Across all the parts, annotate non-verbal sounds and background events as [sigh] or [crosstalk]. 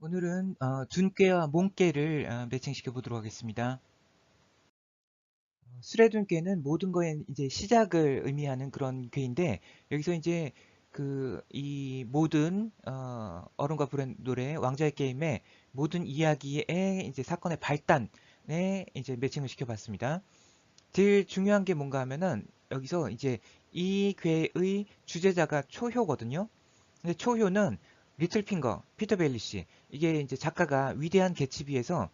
오늘은 어, 둔꾀와 몽꾀를 어, 매칭시켜 보도록 하겠습니다. 어, 수레둔꾀는 모든 거에 이제 시작을 의미하는 그런 꾀인데 여기서 이제 그 이 모든 어, 어른과 불의 노래 왕자의 게임의 모든 이야기의 이제 사건의 발단에 이제 매칭을 시켜봤습니다. 제일 중요한 게 뭔가 하면은 여기서 이제 이 괴의 주제자가 초효거든요. 근데 초효는 리틀 핑거, 피터 벨리시 이게 이제 작가가 위대한 개츠비에서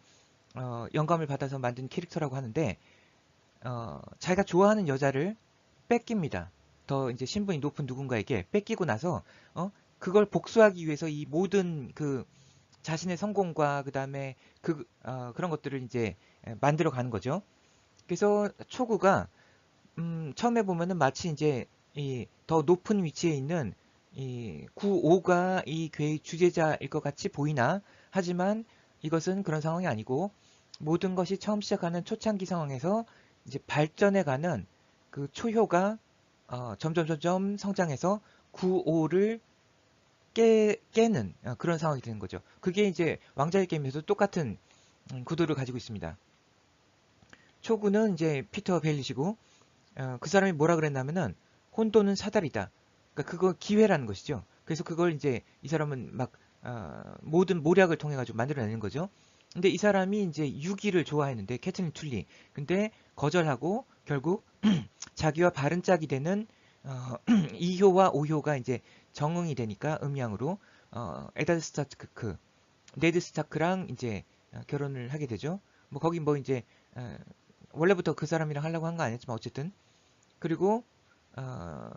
어, 영감을 받아서 만든 캐릭터라고 하는데 어, 자기가 좋아하는 여자를 뺏깁니다. 더 이제 신분이 높은 누군가에게 뺏기고 나서 어, 그걸 복수하기 위해서 이 모든 그 자신의 성공과 그 다음에 그 어, 그런 것들을 이제 만들어 가는 거죠. 그래서 초구가 음, 처음에 보면은 마치 이제 이 더 높은 위치에 있는 이 9, 5가 이 괴의 주제자일 것 같이 보이나 하지만 이것은 그런 상황이 아니고 모든 것이 처음 시작하는 초창기 상황에서 이제 발전해가는 그 초효가 어, 점점 점점 성장해서 9, 5를 깨, 깨는 어, 그런 상황이 되는 거죠. 그게 이제 왕자의 게임에서 똑같은 음, 구도를 가지고 있습니다. 초구는 이제 피터 벨리시고 어, 그 사람이 뭐라 그랬냐면은 혼돈은 사다리다. 그러니까 그거 기회라는 것이죠. 그래서 그걸 이제 이 사람은 막 어, 모든 모략을 통해 가지고 만들어내는 거죠. 근데 이 사람이 이제 유기를 좋아했는데 캐틀린 툴리. 근데 거절하고 결국 [clears throat] 자기와 바른 짝이 되는 어, [clears throat] 2효와 5효가 이제 정응이 되니까 음양으로 어, 에다드 스타크, 네드 스타크랑 이제 어, 결혼을 하게 되죠. 뭐 거기 뭐 이제 어, 원래부터 그 사람이랑 하려고 한 거 아니었지만 어쨌든 그리고 어,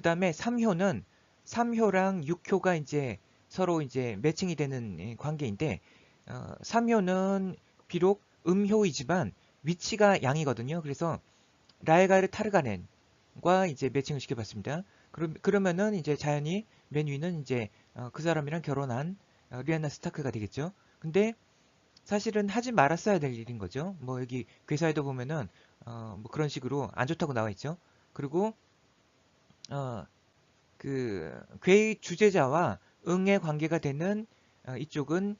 그 다음에 3효는 3효랑 6효가 이제 서로 이제 매칭이 되는 관계인데 어, 3효는 비록 음효이지만 위치가 양이거든요. 그래서 라에가르 타르가넨과 이제 매칭을 시켜봤습니다. 그러, 그러면은 이제 자연히 맨 위는 이제 어, 그 사람이랑 결혼한 어, 리아나 스타크가 되겠죠. 근데 사실은 하지 말았어야 될 일인 거죠. 뭐 여기 괴사에도 보면은 어, 뭐 그런 식으로 안 좋다고 나와 있죠. 그리고 어, 그 괴의 주제자와 응의 관계가 되는 어, 이쪽은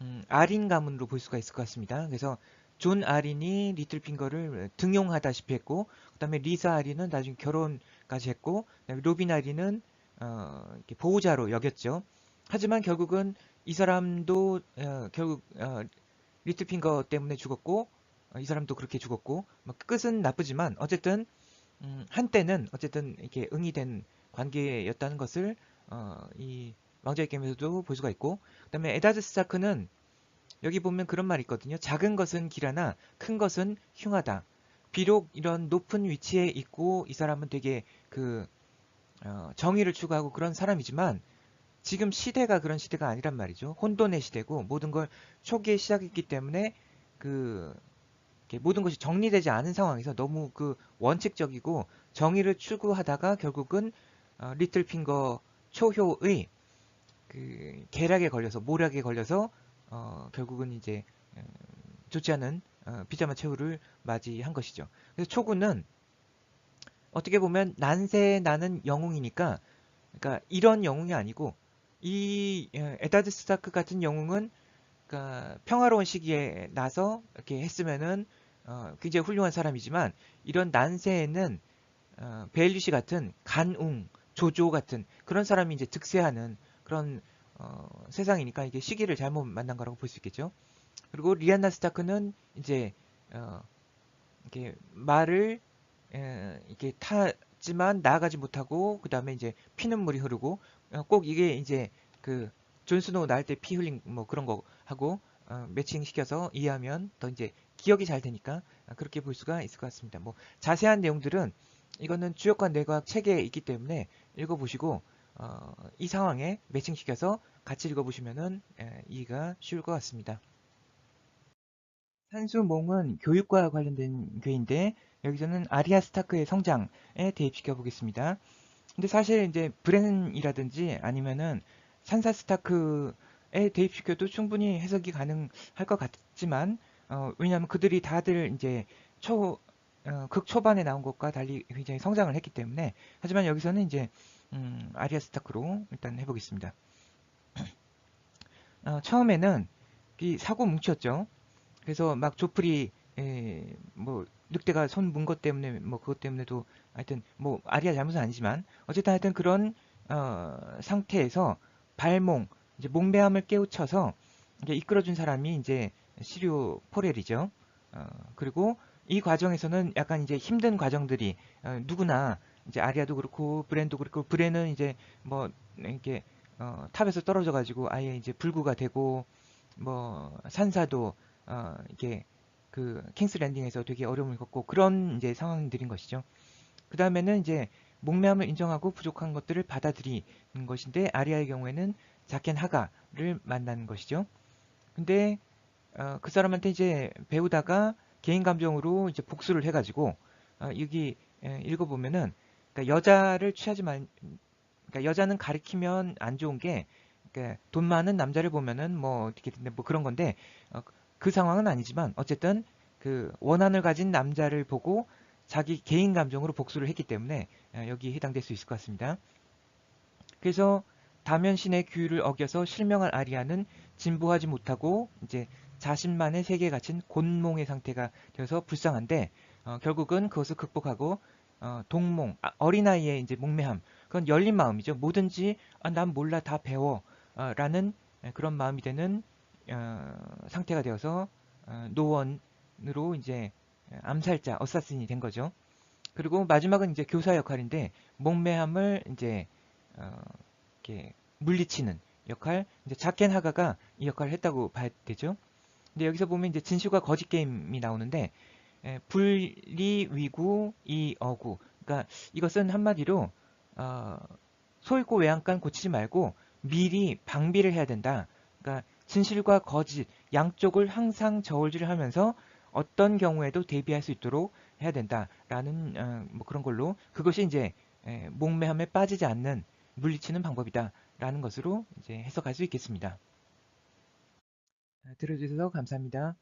음, 아린 가문으로 볼 수가 있을 것 같습니다. 그래서 존 아린이 리틀핑거를 등용하다시피 했고 그 다음에 리사 아린은 나중에 결혼까지 했고 로빈 아린은 어, 보호자로 여겼죠. 하지만 결국은 이 사람도 어, 결국 어, 리틀핑거 때문에 죽었고 어, 이 사람도 그렇게 죽었고 뭐 끝은 나쁘지만 어쨌든 음, 한때는 어쨌든 이렇게 응이 된 관계였다는 것을 어, 이 왕자의 게임에서도 볼 수가 있고 그 다음에 에다드 스타크는 여기 보면 그런 말이 있거든요. 작은 것은 길하나 큰 것은 흉하다. 비록 이런 높은 위치에 있고 이 사람은 되게 그 어, 정의를 추구하고 그런 사람이지만 지금 시대가 그런 시대가 아니란 말이죠. 혼돈의 시대고 모든 걸 초기에 시작했기 때문에 그 모든 것이 정리되지 않은 상황에서 너무 그 원칙적이고 정의를 추구하다가 결국은 어, 리틀핑거 초효의 그 계략에 걸려서 모략에 걸려서 어, 결국은 이제 음, 좋지 않은 어, 비자마 최후를 맞이한 것이죠. 그래서 초구는 어떻게 보면 난세 나는 영웅이니까 그러니까 이런 영웅이 아니고 이 어, 에다드 스타크 같은 영웅은 그러니까 평화로운 시기에 나서 이렇게 했으면은 어, 굉장히 훌륭한 사람이지만 이런 난세에는 어, 베일리시 같은 간웅, 조조 같은 그런 사람이 이제 득세하는 그런 어, 세상이니까 이게 시기를 잘못 만난 거라고 볼 수 있겠죠. 그리고 리안나 스타크는 이제 어, 이렇게 말을 에, 이렇게 타지만 나아가지 못하고 그 다음에 이제 피는 물이 흐르고 어, 꼭 이게 이제 그 존스노우 날 때 피 흘린 뭐 그런 거 하고 어, 매칭 시켜서 이해하면 더 이제 기억이 잘 되니까 그렇게 볼 수가 있을 것 같습니다. 뭐 자세한 내용들은 이거는 주역과 내과학 책에 있기 때문에 읽어보시고 어, 이 상황에 매칭시켜서 같이 읽어보시면 이해가 쉬울 것 같습니다. 산수몽은 교육과 관련된 괴인데 여기서는 아리아 스타크의 성장에 대입시켜 보겠습니다. 근데 사실 이제 브렌이라든지 아니면은 산사 스타크에 대입시켜도 충분히 해석이 가능할 것 같지만 어, 왜냐하면 그들이 다들 이제 초 어, 극 초반에 나온 것과 달리 굉장히 성장을 했기 때문에 하지만 여기서는 이제 음, 아리아 스타크로 일단 해보겠습니다. [clears throat] 어, 처음에는 이 사고 뭉쳤죠. 그래서 막 조프리 에, 뭐 늑대가 손 문 것 때문에 뭐 그것 때문에도 하여튼 뭐 아리아 잘못은 아니지만 어쨌든 하여튼 그런 어, 상태에서 발몽 이제 목매함을 깨우쳐서 이제 이끌어준 사람이 이제 시리오 포렐이죠. 어, 그리고 이 과정에서는 약간 이제 힘든 과정들이 어, 누구나 이제 아리아도 그렇고 브랜도 그렇고 브랜은 이제 뭐 이렇게 어, 탑에서 떨어져 가지고 아예 이제 불구가 되고 뭐 산사도 어, 이게 그 킹스 랜딩에서 되게 어려움을 겪고 그런 이제 상황들인 것이죠. 그 다음에는 이제 목매함을 인정하고 부족한 것들을 받아들이는 것인데 아리아의 경우에는 자켄 하가를 만나는 것이죠. 근데 어, 그 사람한테 이제 배우다가 개인 감정으로 이제 복수를 해가지고 어, 여기 에, 읽어보면은 그러니까 여자를 취하지 말, 그러니까 여자는 가리키면 안 좋은 게 그러니까 돈 많은 남자를 보면은 뭐 어떻게 뭐 그런 건데 어, 그 상황은 아니지만 어쨌든 그 원한을 가진 남자를 보고 자기 개인 감정으로 복수를 했기 때문에 어, 여기 해당될 수 있을 것 같습니다. 그래서 다면신의 규율을 어겨서 실명한 아리아는 진보하지 못하고 이제 자신만의 세계에 갇힌 곤몽의 상태가 되어서 불쌍한데 어, 결국은 그것을 극복하고 어, 동몽 아, 어린아이의 이제 목매함 그건 열린 마음이죠. 뭐든지 아, 난 몰라 다 배워 어, 라는 그런 마음이 되는 어, 상태가 되어서 어, 노원으로 이제 암살자 어사신이 된 거죠. 그리고 마지막은 이제 교사 역할인데 목매함을 이제 어, 이렇게 물리치는 역할 이제 자켄 하가가 이 역할을 했다고 봐야 되죠. 근데 여기서 보면 이제 진실과 거짓 게임이 나오는데 에, 분리 위구 이 어구 그러니까 이것은 한마디로 어, 소잃고 외양간 고치지 말고 미리 방비를 해야 된다. 그러니까 진실과 거짓 양쪽을 항상 저울질을 하면서 어떤 경우에도 대비할 수 있도록 해야 된다라는 어, 뭐 그런 걸로 그것이 이제 에, 목매함에 빠지지 않는 물리치는 방법이다라는 것으로 이제 해석할 수 있겠습니다. 들어주셔서 감사합니다.